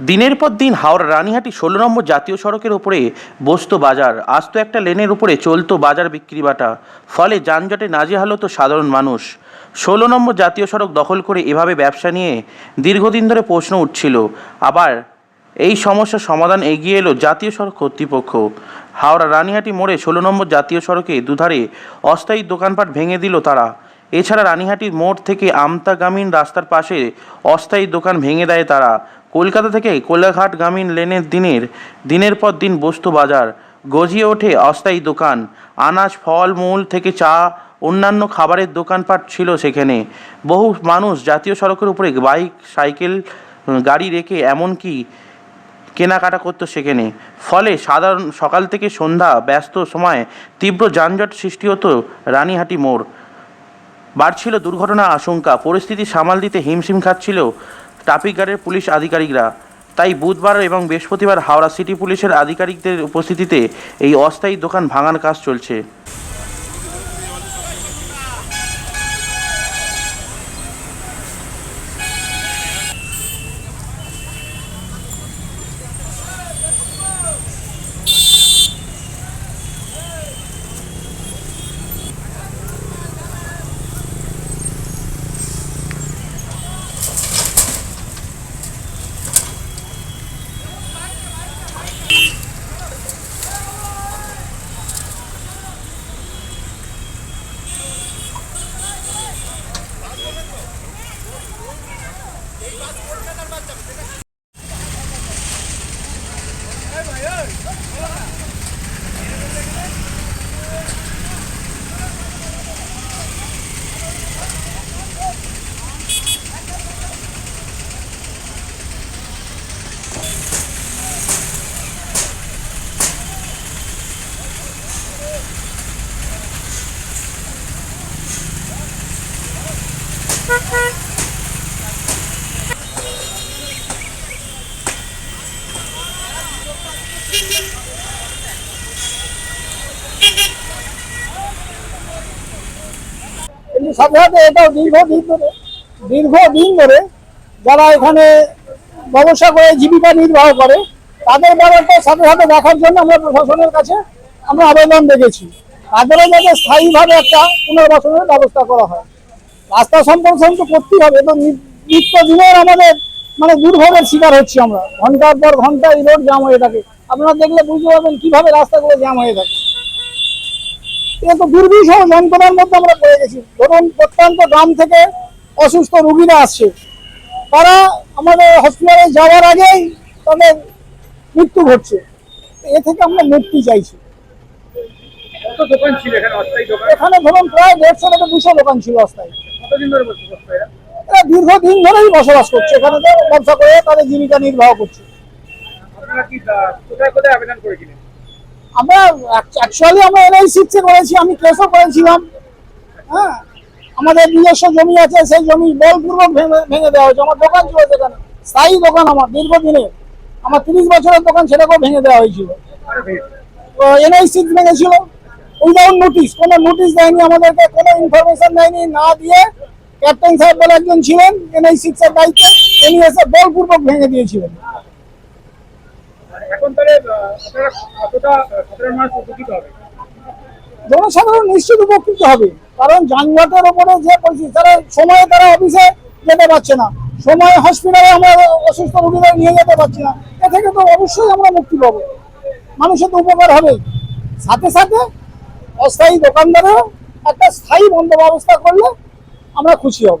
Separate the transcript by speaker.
Speaker 1: দিনের পর দিন হাওড়া রানীহাটি ষোলো নম্বর জাতীয় সড়কের ওপরে বসতো বাজার। আসতো একটা লেনের উপরে চলতো বাজার বিক্রি বাটা। ফলে যানজটে নাজেহাল হতো সাধারণ মানুষ। ষোলো নম্বর জাতীয় সড়ক দখল করে এভাবে ব্যবসা নিয়ে দীর্ঘদিন ধরে প্রশ্ন উঠছিল। আবার এই সমস্যার সমাধান এগিয়ে এলো জাতীয় সড়ক কর্তৃপক্ষ। হাওড়া রানীহাটি মোড়ে ষোলো নম্বর জাতীয় সড়কে দুধারে অস্থায়ী দোকানপাট ভেঙে দিল তারা। এছাড়া রানীহাটির মোড় থেকে আমতাগামীন রাস্তার পাশে অস্থায়ী দোকান ভেঙে দেয় তারা। কলকাতা থেকে কোলাঘাট গ্রামীণ লেনের দিনের দিনের পর দিন বস্তু বাজার, গজিয়ে ওঠে অস্থায়ী দোকান, আনাজ, ফল, মূল থেকে চা, অন্যান্য খাবারের দোকানপাট ছিল সেখানে। বহু মানুষ জাতীয় সড়কের উপরে বাইক, সাইকেল গাড়ি রেখে এমনকি কেনাকাটা করতো সেখানে। ফলে সাধারণ সকাল থেকে সন্ধ্যা ব্যস্ত সময়ে তীব্র যানজট সৃষ্টি হতো রানীহাটি মোড়। বাড়ছিল দুর্ঘটনা আশঙ্কা, পরিস্থিতি সামাল দিতে হিমশিম খাচ্ছিল ট্রাফিক গার্ডের পুলিশ আধিকারিকরা। তাই বুধবার এবং বৃহস্পতিবার হাওড়া সিটি পুলিশের আধিকারিকদের উপস্থিতিতে এই অস্থায়ী দোকান ভাঙার কাজ চলছে।
Speaker 2: Porque no. সাথে সাথে এটাও দীর্ঘদিন ধরে দীর্ঘদিন ধরে যারা এখানে ব্যবসা করে, জীবিকা নির্বাহ করে, তাদের ব্যাপারটা সাথে সাথে দেখার জন্য আমরা প্রশাসনের কাছে আমরা আবেদন রেখেছি তাদেরও যাতে স্থায়ীভাবে একটা পুনর্বাসনের ব্যবস্থা করা হয়। রাস্তা সম্প্রসারণ তো করতেই হবে তো নি- নিত্য দিনের আমাদের মানে দুর্ভোগের শিকার হচ্ছি আমরা। ঘণ্টার পর ঘণ্টা এই রোড জ্যাম হয়ে থাকে। আপনারা দেখলে বুঝতে পারবেন কীভাবে রাস্তাগুলো জ্যাম হয়ে থাকে। এটা তো দুর্বিষহ যন্ত্রণার মধ্যে আমরা পড়ে গেছি। ধরুন প্রত্যন্ত গ্রাম থেকে অসুস্থ রুগীরা আসছে। তারা আমাদের হসপিটালে যাওয়ার আগেই তাদের মৃত্যু ঘটছে। এ থেকে আমরা মুক্তি চাইছি।
Speaker 3: এখানে?
Speaker 2: ধরুন প্রায় দেড়শো থেকে দুশো দোকান ছিল অস্থায়ী।
Speaker 3: এরা?
Speaker 2: দীর্ঘদিন ধরেই বসবাস করছে। এখানে ব্যবসা করে তাদের জীবিকা নির্বাহ করছে।
Speaker 3: আপনারা কি কোথায় কোথায় আবেদন করেছিলেন?
Speaker 2: আমরা অ্যাকচুয়ালি আমরা এনআই সিক্সে করেছি, আমি কেসও করেছিলাম। হ্যাঁ? আমাদের নিজস্ব জমি আছে, সেই জমি বলপূর্বক ভেঙে ভেঙে দেওয়া হয়েছে। আমার দোকান ছিল সেখানে। স্থায়ী দোকান আমার দীর্ঘদিনের আমার তিরিশ বছরের দোকান সেটাকেও ভেঙে দেওয়া হয়েছিল। তো এনআই সিক্স ভেঙেছিল। উইদাউট নোটিশ কোনো নোটিশ দেয়নি আমাদেরকে, কোনো ইনফরমেশন দেয়নি, না দিয়ে ক্যাপ্টেন সাহেব বলে একজন ছিলেন এনআই সিক্স এর দায়িত্বে, তিনি এসে বলপূর্বক ভেঙে দিয়েছিলেন
Speaker 3: আর এখন তাহলে আহ, আপনারা কতটা আহ, সাধারণ মানুষ উপকৃত হবে
Speaker 2: জনসাধারণ নিশ্চিত উপকৃত হবে। কারণ যানজটের ওপরে যে পরিস্থিতি, তারা সময়ে তারা অফিসে যেতে পারছে না। সময়ে হসপিটালে আমরা অসুস্থ রোগীদের নিয়ে যেতে পারছি না। এ থেকে তো অবশ্যই আমরা মুক্তি পাবো। মানুষের তো উপকার হবে সাথে সাথে অস্থায়ী দোকানদারেও একটা স্থায়ী বন্ধ ব্যবস্থা করলে আমরা খুশি হব।